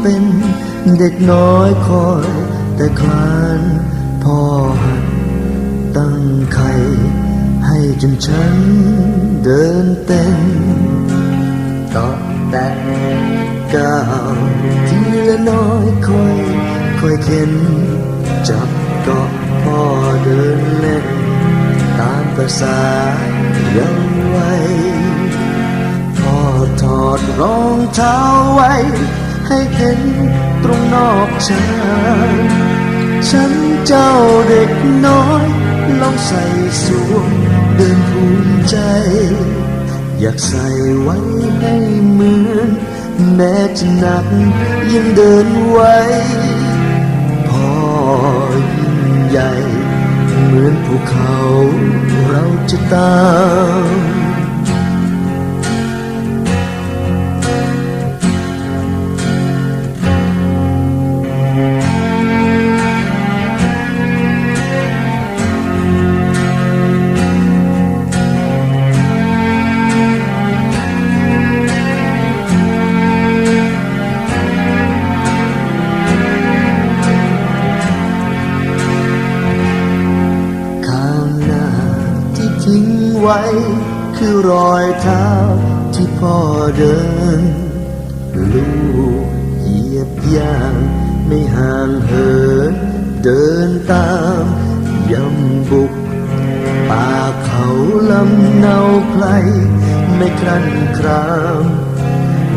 เป็นเด็กน้อยคอย แต่คลานพ่อหัดตั้งไข่ให้จนฉันเดินเต้นต่อแต่ก้าวทีละน้อยคอยคอยเข็น จับเกาะพ่อเดินเล่น ตามประสาเยังไวัยพ่อถอดรองเท้าไว้ ให้เห็นตรงนอกชานฉันเจ้าเด็กน้อยลองใส่สวมเดินภูมิใจ อยากใส่ไว้ให้เหมือน แม้จะหนักยังเดินไหวพ่อยิ่งใหญ่ เหมือนภูเขาเราจะตาม ไว้ คือรอยเท้าที่พ่อเดิน ลูกเหยียบย่างไม่ห่างเหิน เดินตามยำบุก ป่าเขาลำเนาไพลไม่ครั่นคราม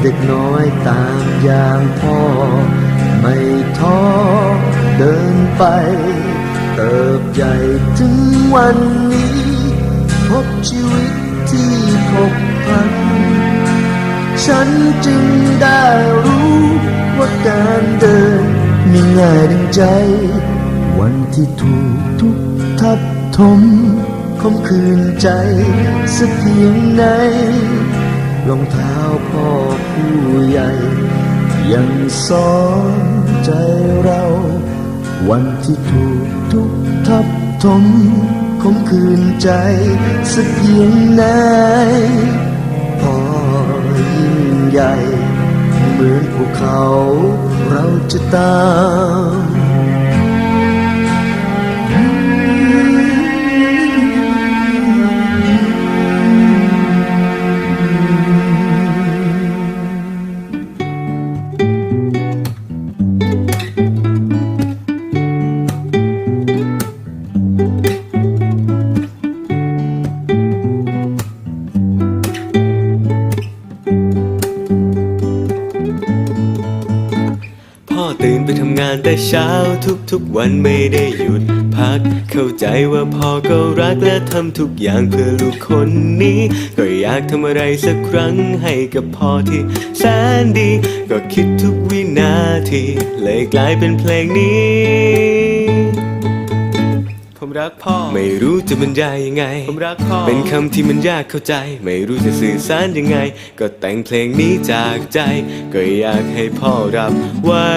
เด็กน้อยตามอย่างพ่อ ไม่ท้อเดินไป เติบใหญ่ถึงวันนี้ พบชีวิตที่พบพัน ฉันจึงได้รู้ว่าการเดินมีง่ายดังใจ วันที่ถูกทุกทับทมคมคืนใจสักเพียงไหนรองเท้าพ่อผู้ใหญ่ ยังสอนใจเรา วันที่ถูกทุกทับทม คมคืนใจสักเพียงไหนพอยิ่งใหญ่ เหมือนภูเขาเราจะตาม ตื่นไปทำงานแต่เช้าทุกๆวันไม่ได้หยุดพัก เข้าใจว่าพ่อก็รักและทำทุกอย่างเพื่อลูกคนนี้ ก็อยากทำอะไรสักครั้งให้กับพ่อที่แสนดี ก็คิดทุกวินาที เลยกลายเป็นเพลงนี้ ผมรักพ่อ ไม่รู้จะบรรยายยังไง ผมรักพ่อ เป็นคำที่มันยากเข้าใจ ไม่รู้จะสื่อสารยังไง ก็แต่งเพลงนี้จากใจ ก็อยากให้พ่อรับไว้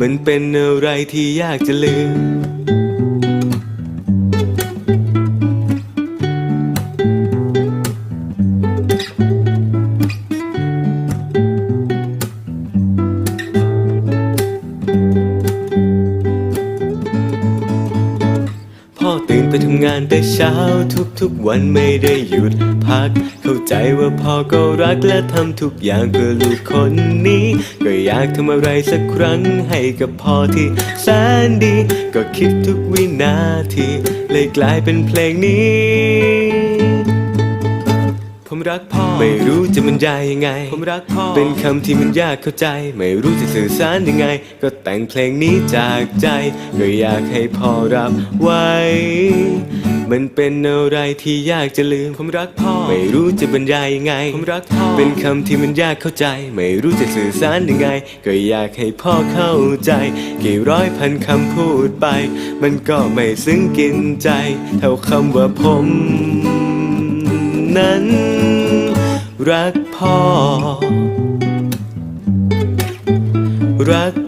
มันเป็นอะไรที่ยากจะลืมานแต่เช้าทุกๆวันไม่ได้หยุดพัก เข้าใจว่าพ่อก็รักและทำทุกอย่างเพื่อลูกคนนี้ ก็อยากทำอะไรสักครั้งให้กับพ่อที่แสนดี ก็คิดทุกวินาที เลยกลายเป็นเพลงนี้ ผมรักพ่อ ไม่รู้จะบรรยายยังไง ผมรักพ่อ เป็นคำที่มันยากเข้าใจ ไม่รู้จะสื่อสารยังไง ก็แต่งเพลงนี้จากใจ ก็อยากให้พ่อรับไว้ มันเป็นอะไรที่ยากจะลืมผมรักพ่อ ไม่รู้จะบรรยายยังไงผมรักพ่อ เป็นคำที่มันยากเข้าใจ ไม่รู้จะสื่อสารยังไง ก็อยากให้พ่อเข้าใจ กี่ร้อยพันคำพูดไป มันก็ไม่ซึ้งกินใจ เท่าคำว่าผม นั้น รักพ่อ รัก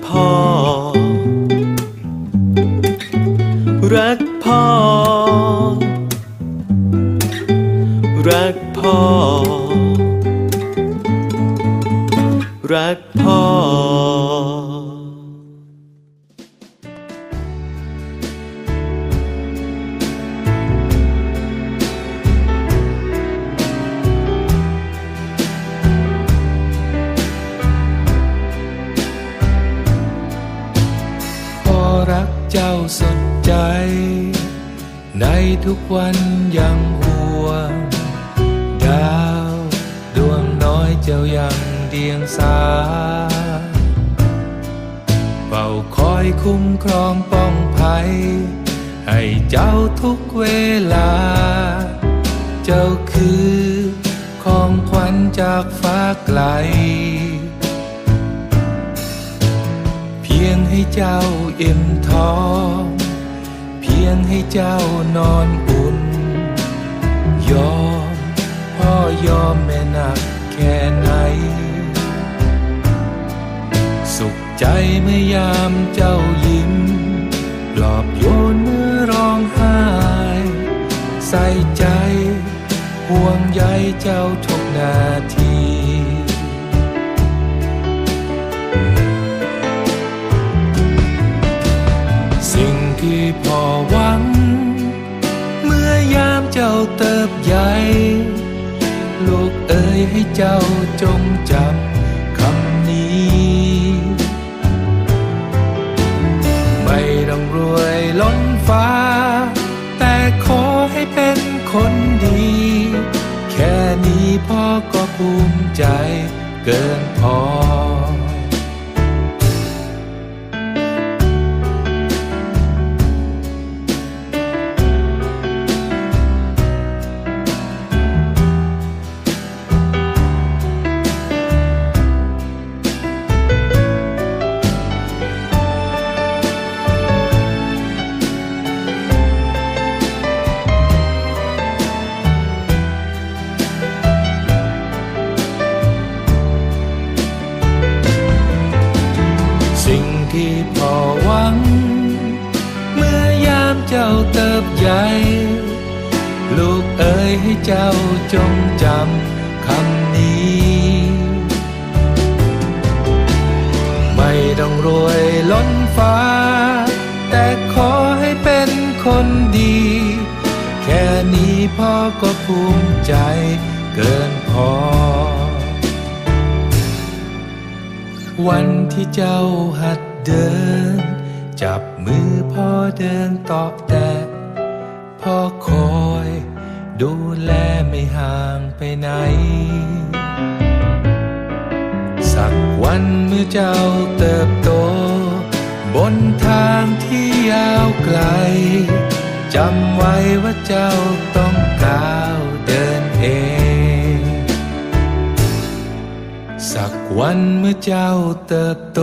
สุดใจ ในทุกวันยังห่วง ดาวดวงน้อยเจ้ายังเดียงสาเฝ้าคอยคุ้มครองป้องภัย ให้เจ้าทุกเวลา เจ้าคือของขวัญจากฟ้าไกล พียงให้เจ้าอิ่มท้อง เพียงให้เจ้านอนอุ่น ยอมพ่อยอมแม่นักแค่ไหน สุขใจเมื่อยามเจ้ายิ้มปลอบโยนเมื่อร้องไห้ ใส่ใจห่วงใยเจ้าทุกนาที ให้เจ้าจงจำคำนี้ ไม่ต้องรวยล้นฟ้า แต่ขอให้เป็นคนดี แค่นี้พ่อก็ภูมิใจเกินพอ ที่พ่อหวัง เมื่อยามเจ้าเติบใหญ่ ลูกเอ๋ยให้เจ้าจงจำคำนี้ ไม่ต้องรวยล้นฟ้า แต่ขอให้เป็นคนดี แค่นี้พ่อก็ภูมิใจเกินพอ วันที่เจ้าหัด เดิน จับมือพ่อเดินต่อแต่พ่อคอย ดูแลไม่ห่างไปไหน สักวันเมื่อเจ้าเติบโต บนทางที่ยาวไกล จำไว้ว่าเจ้าต้องก้าวเดินเองสักวันเมื่อเจ้าเติบโต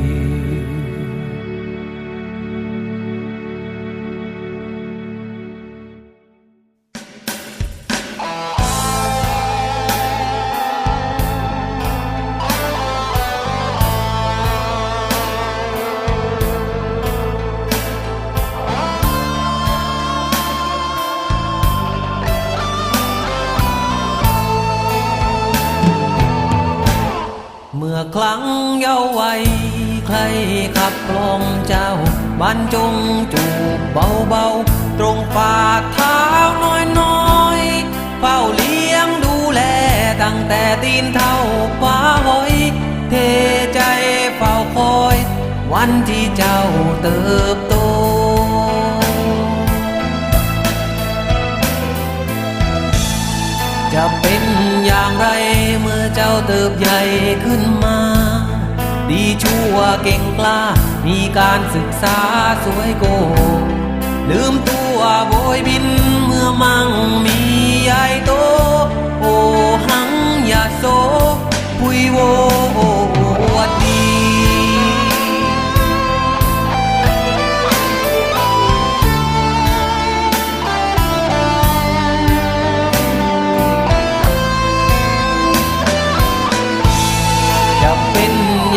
ยังเยาว์วัยใครขับกลองเจ้าบรรจงจูบเบาๆ ตรงฝ่าเท้าน้อยๆเฝ้าเลี้ยงดูแลตั้งแต่ตีนเท่าฟ้าหอยเทใจเฝ้าคอย วันที่เจ้าเติบโตจะเป็นอย่างไรเมื่อเจ้าเติบใหญ่ขึ้นมา ดีชั่วเก่งกล้า มีการศึกษาสวยโก ลืมตัวโบยบินเมื่อมั่งมีใหญ่โต โอหังอย่าโซปุยโว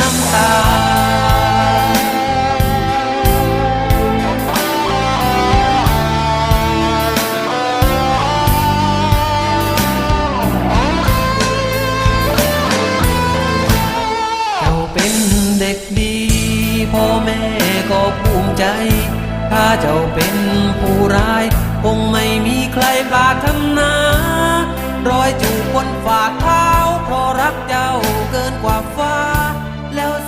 น้ำตาพ่อแม่ก็ภูมิใจ ถ้าเจ้าเป็นผู้ร้าย คงไม่มีใครบาดทำนารอยจูบบนฝ่าเท้าเพราะรักเจ้าเกินกว่าฟ้า Los